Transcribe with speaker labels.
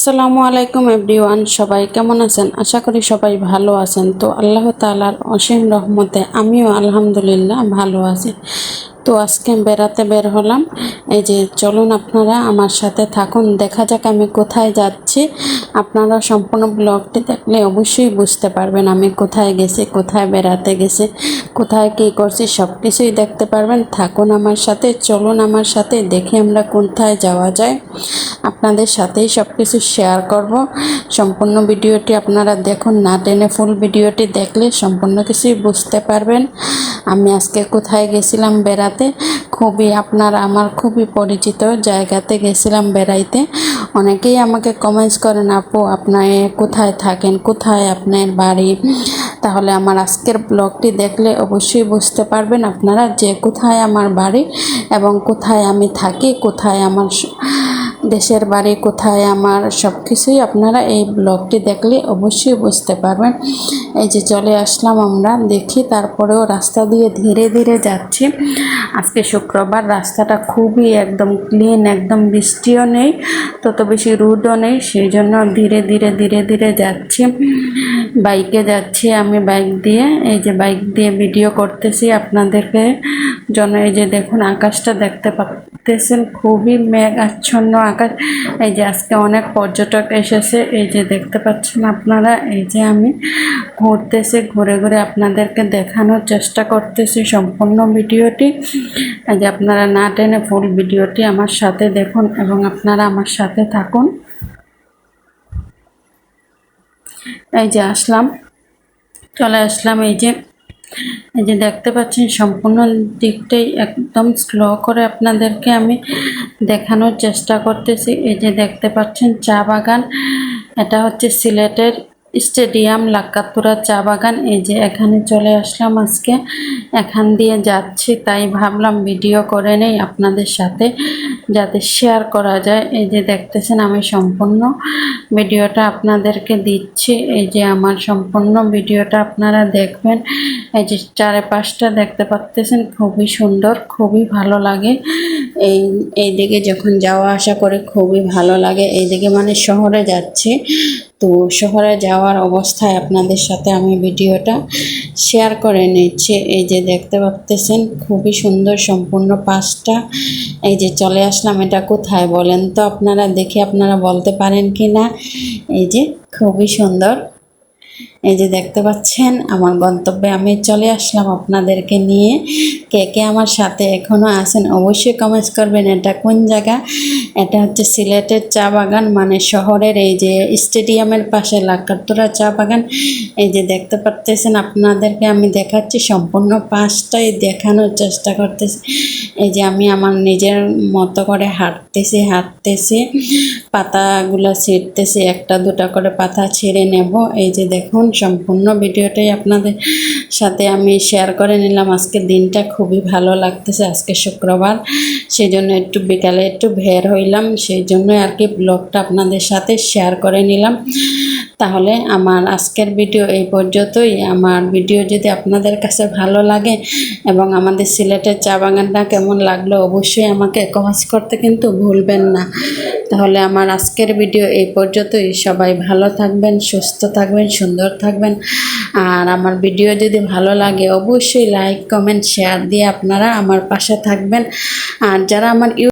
Speaker 1: আসসালামু আলাইকুম এভরিওয়ান, সবাই কেমন আছেন? আশা করি সবাই ভালো আছেন। তো আল্লাহ তালার অসীম রহমতে আমিও আলহামদুলিল্লাহ ভালো আছি। তো আজকে বেড়াতে বের হলাম। এই যে চলুন আপনারা আমার সাথে থাকুন। দেখা যাক আমি কোথায় যাচ্ছি। আপনারা সম্পূর্ণ ব্লগটি দেখলে অবশ্যই বুঝতে পারবেন আমি কোথায় গেছি, কোথায় বেড়াতে গেছি, কোথায় কী করছি সব কিছুই দেখতে পারবেন। থাকুন আমার সাথে, চলুন আমার সাথে, দেখি আমরা কোথায় যাওয়া যায়। আপনাদের সাথেই সব কিছু শেয়ার করব। সম্পূর্ণ ভিডিওটি আপনারা দেখুন, না টেনে ফুল ভিডিওটি দেখলে সম্পূর্ণ কিছুই বুঝতে পারবেন। আমি আজকে কোথায় গেছিলাম বেড়াতে? খুবই আপনার আমার খুবই পরিচিত জায়গাতে গেছিলাম বেড়াইতে। অনেকেই আমাকে কমেন্টস করেন, আপু আপনার কোথায় থাকেন? কোথায় আপনার বাড়ি? তাহলে আমার আজকের ব্লগটি দেখলে অবশ্যই বুঝতে পারবেন আপনারা যে কোথায় আমার বাড়ি এবং কোথায় আমি থাকি, কোথায় আমার দেশের বাড়ি কোথায়, আমার সব কিছুই আপনারা এই ব্লগটি দেখলে অবশ্যই বুঝতে পারবেন। এই যে চলে আসলাম আমরা, দেখি তারপরেও রাস্তা দিয়ে ধীরে ধীরে যাচ্ছি। আজকে শুক্রবার, রাস্তাটা খুবই একদম ক্লিন একদম বৃষ্টিও নেই, তত বেশি রোদও নেই, সেই জন্য ধীরে ধীরে ধীরে ধীরে যাচ্ছি। বাইকে যাচ্ছি আমি বাইক দিয়ে, এই যে বাইক দিয়ে ভিডিও করতেছি আপনাদেরকে। জন্য এই যে দেখুন, আকাশটা দেখতে পাচ্তেছেন খুবই মেঘ আচ্ছন্ন আকাশ। এই যে আজকে অনেক পর্যটক এসেছে, এই যে দেখতে পাচ্ছেন আপনারা, এই যে আমি ঘুরতেছি, ঘুরে ঘুরে আপনাদেরকে দেখানোর চেষ্টা করতেছি সম্পূর্ণ ভিডিওটি। এই যে আপনারা না টেনে ফুল ভিডিওটি আমার সাথে দেখুন এবং আপনারা আমার সাথে থাকুন। এই যে আসলাম, চলে আসলাম এই যে এই যে দেখতে পাচ্ছেন, সম্পূর্ণ দিকটাই একদম স্লো করে আপনাদেরকে আমি দেখানোর চেষ্টা করতেছি। এই যে দেখতে পাচ্ছেন, চা বাগান। এটা হচ্ছে সিলেটের স্টেডিয়াম, লাক্কাতুরা চা বাগান, এই যে এখানে চলে আসলাম আজকে। এখান দিয়ে যাচ্ছি, তাই ভাবলাম ভিডিও করে নেই আপনাদের সাথে, যাতে শেয়ার করা যায়। এই যে দেখতেছেন আমি সম্পূর্ণ ভিডিওটা আপনাদেরকে দিচ্ছি। এই যে আমার সম্পূর্ণ ভিডিওটা আপনারা দেখবেন। এই যে চারপাশটা দেখতে পাচ্তেছেন, খুবই সুন্দর, খুবই ভালো লাগে। এই, এইদিকে যখন যাওয়া আসা করে খুবই ভালো লাগে। এইদিকে মানে শহরে যাচ্ছি। তো শহরে যাওয়ার অবস্থায় আপনাদের সাথে আমি ভিডিওটা শেয়ার করে নিচ্ছি। এই যে দেখতে পাচ্তেছেন, খুবই সুন্দর সম্পূর্ণ পাঁচটা। এই যে চলে আসলাম, এটা কোথায় বলেন তো আপনারা দেখে আপনারা বলতে পারেন কি না এই যে খুবই সুন্দর। এই যে দেখতে পাচ্ছেন, আমার গন্তব্যে আমি চলে আসলাম আপনাদেরকে নিয়ে। কে কে আমার সাথে এখনও আছেন অবশ্যই কমেন্টস করবেন, এটা কোন জায়গা? এটা হচ্ছে সিলেটের চা বাগান মানে শহরের এই যে স্টেডিয়ামের পাশে লাকারতোরা চা বাগান। এই যে দেখতে পাচ্তেছেন আপনাদেরকে আমি দেখাচ্ছি, সম্পূর্ণ পাঁচটাই দেখানোর চেষ্টা করতেছি। এই যে আমি আমার নিজের মতো করে হাঁটতেছি হাঁটতেছি, পাতাগুলো ছিঁড়তেছি, একটা দুটা করে পাতা ছিঁড়ে নেব। এই যে দেখুন সম্পূর্ণ ভিডিওটাই আপনাদের সাথে আমি শেয়ার করে নিলাম। আজকে দিনটা খুবই ভালো লাগতেছে, আজকে শুক্রবার। সেই জন্য একটু বিকালে একটু বের হইলাম সেই জন্য আর কি ব্লগটা আপনাদের সাথে শেয়ার করে নিলাম। তাহলে আমার আজকের ভিডিও এই পর্যন্তই। আমার ভিডিও যদি আপনাদের কাছে ভালো লাগে এবং আমাদের সিলেটের চা বাগানটা কেমন লাগল, অবশ্যই আমাকে কমেন্টস করতে কিন্তু ভুলবেন না। তাহলে আমার আজকের ভিডিও এই পর্যন্তই। সবাই ভালো থাকবেন, সুস্থ থাকবেন, সুন্দর থাকবেন। আর আমার ভিডিও যদি ভালো লাগে, অবশ্যই লাইক কমেন্ট শেয়ার দিয়ে আপনারা আমার পাশে থাকবেন। আর যারা আমার ইউ